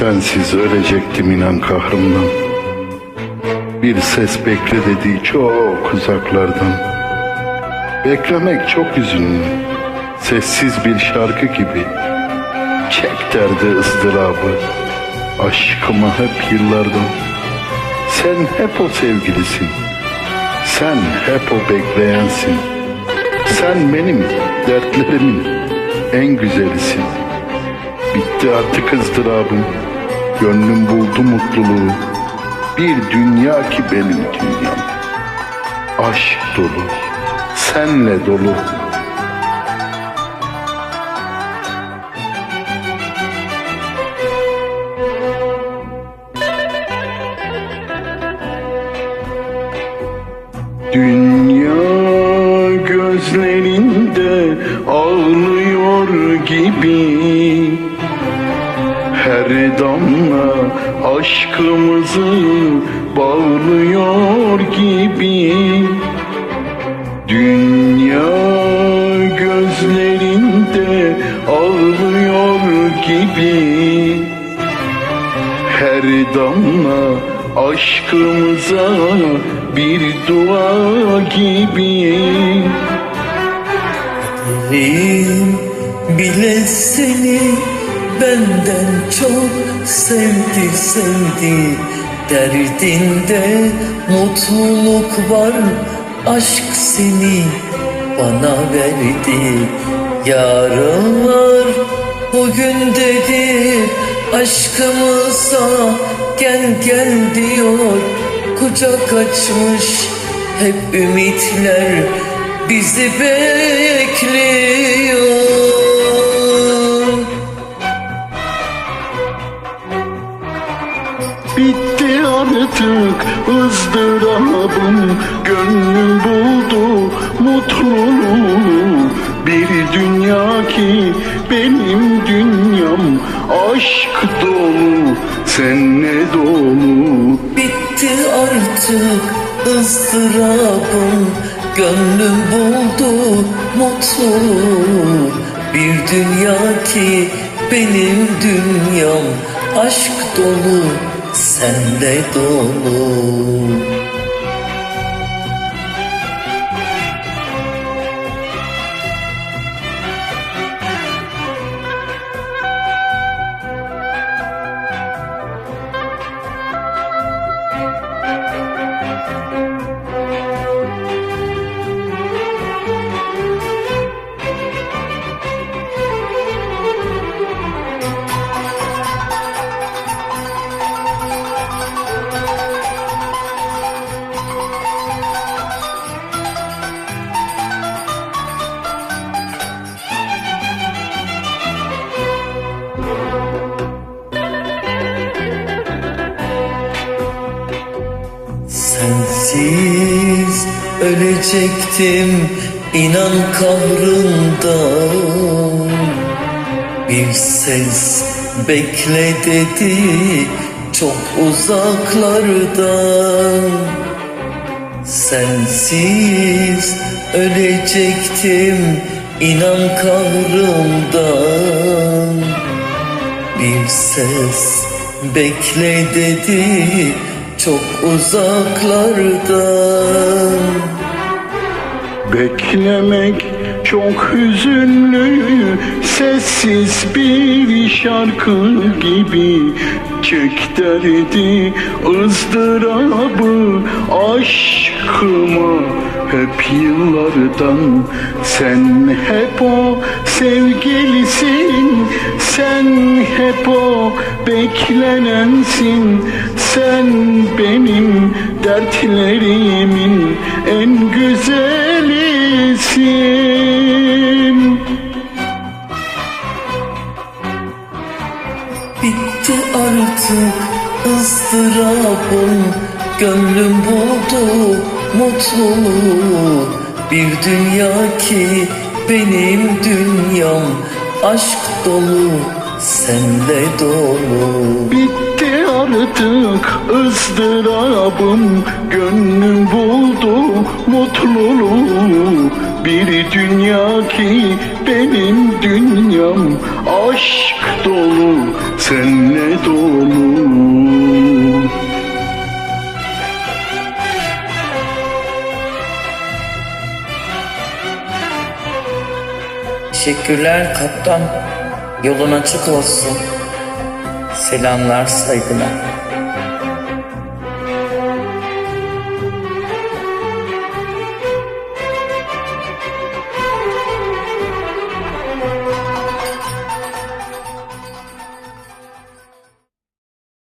Sensiz ölecektim inan kahrımdan. Bir ses bekle dediği çok uzaklardan. Beklemek çok üzünlü. Sessiz bir şarkı gibi. Çek derdi ızdırabı. Aşkıma hep yıllardan. Sen hep o sevgilisin. Sen hep o bekleyensin. Sen benim dertlerimin en güzelisin. Bitti artık ızdırabım Gönlüm buldu mutluluğu. Bir dünya ki benim dünyam. Aşk dolu Senle dolu. Dünya Her damla aşkımızı bağlıyor gibi. Dünya gözlerinde ağlıyor gibi. Her damla aşkımıza bir dua gibi. Yüreğim bile seni benden çok sevdi sevdi Derdinde mutluluk var aşk seni bana verdi. Yarınlar bugün dedi aşkımıza gel gel diyor. Kucak açmış hep ümitler bizi bekliyor Bitti artık ızdırabım Gönlüm buldu mutluluğu. Bir dünya ki benim dünyam Aşk dolu senle dolu. Bitti artık ızdırabım Gönlüm buldu mutluluğu. Bir dünya ki benim dünyam Aşk dolu senle dolu ölecektim inan kahrından Bir ses bekle dedi çok uzaklardan Sensiz ölecektim inan kahrımdan Bir ses bekle dedi çok uzaklardan. Beklemek çok hüzünlü Sessiz bir şarkı gibi. Çek derdi ızdırabı Aşkıma hep yıllardan. Sen hep o sevgilisin. Sen hep o beklenensin. Sen benim dertlerimin en güzelisin. Bitti artık ızdırabım Gönlüm buldu mutluluğu Bir dünya ki benim dünyam Aşk dolu senle dolu. Bitti artık ızdırabım Gönlüm buldu mutluluğu. Bir dünya ki benim dünyam Aşk dolu senle dolu Teşekkürler kaptan. Yolun açık olsun. Selamlar saygılar.